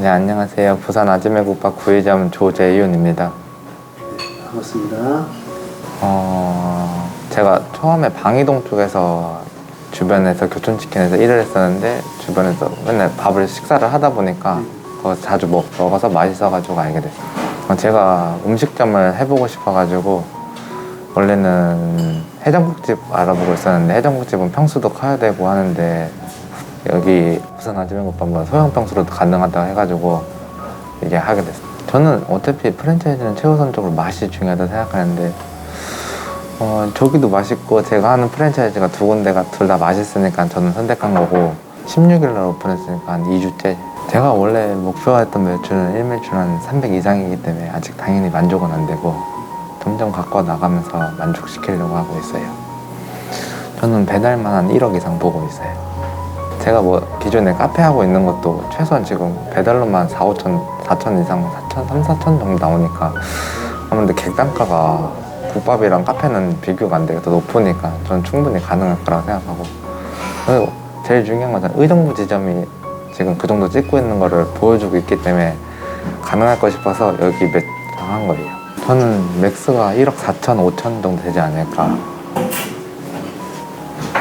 네 안녕하세요. 부산 아지매국밥 구이점 조재윤입니다. 반갑습니다. 어 제가 처음에 방이동 쪽에서 주변에서 교촌치킨에서 일을 했었는데 주변에서 맨날 밥을 식사를 하다 보니까 거기서 자주 먹, 먹어서 맛있어가지고 알게 됐어요. 어, 제가 음식점을 해보고 싶어가지고 원래는 해장국집 알아보고 있었는데 해장국집은 평수도 커야 되고 하는데 여기 부산 아지매국밥은 소형 평수로도 가능하다고 해가지고 이게 하게 됐어요. 저는 어차피 프랜차이즈는 최우선적으로 맛이 중요하다고 생각하는데 어, 저기도 맛있고 제가 하는 프랜차이즈가 두 군데가 둘 다 맛있으니까 저는 선택한 거고 16일 날 오픈했으니까 한 2주째. 제가 원래 목표했던 매출은 1매출 한 300 이상이기 때문에 아직 당연히 만족은 안 되고 점점 갖고 나가면서 만족시키려고 하고 있어요. 저는 배달만 한 1억 이상 보고 있어요 제가 뭐 기존에 카페 하고 있는 것도 최소한 지금 배달로만 4, 5천, 4천 이상, 4천, 3, 4천 정도 나오니까 아무래도 객단가가 국밥이랑 카페는 비교가 안 되게 더 높으니까 저는 충분히 가능할 거라고 생각하고. 그리고 제일 중요한 건 의정부 지점이 지금 그 정도 찍고 있는 거를 보여주고 있기 때문에 가능할 거 싶어서 여기 매장한 거예요. 저는 맥스가 1억 4천, 5천 정도 되지 않을까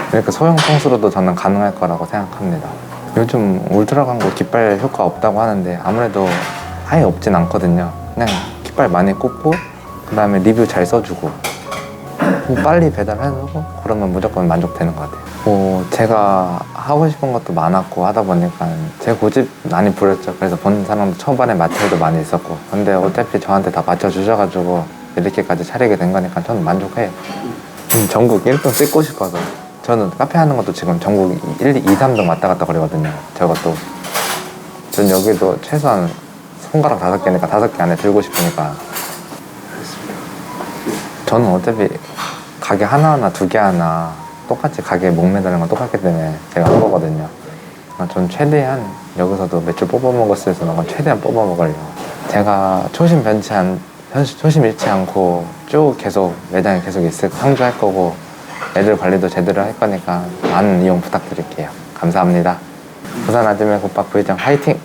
그러니까 소형 평수로도 저는 가능할 거라고 생각합니다. 요즘 울트라 광고 깃발 효과 없다고 하는데 아무래도 아예 없진 않거든요. 그냥 깃발 많이 꽂고 그 다음에 리뷰 잘 써주고 뭐 빨리 배달해주고 그러면 무조건 만족되는 것 같아요. 뭐 제가 하고 싶은 것도 많았고 하다 보니까 제 고집 많이 부렸죠. 그래서 본 사람도 초반에 마찰도 많이 있었고 근데 어차피 저한테 다 맞춰주셔가지고 이렇게까지 차리게 된 거니까 저는 만족해요. 음, 전국 1등 찍고 싶어서 저는 카페 하는 것도 지금 전국 1, 2, 3등 왔다 갔다 거리거든요. 저것도 전 여기도 최소한 손가락 다섯 개니까 다섯 개 안에 들고 싶으니까. 저는 어차피 가게 하나하나 두 개 하나 똑같이 가게에 목매다는 건 똑같기 때문에 제가 한 거거든요. 아, 전 최대한 여기서도 매출 뽑아 먹었을 때는 건 최대한 뽑아 먹으려고. 제가 초심 변치 않 초심 잃지 않고 쭉 계속 매장에 계속 있을 상주할 거고 애들 관리도 제대로 할 거니까 많은 이용 부탁드릴게요. 감사합니다. 부산 아줌마 국밥 부회장 화이팅!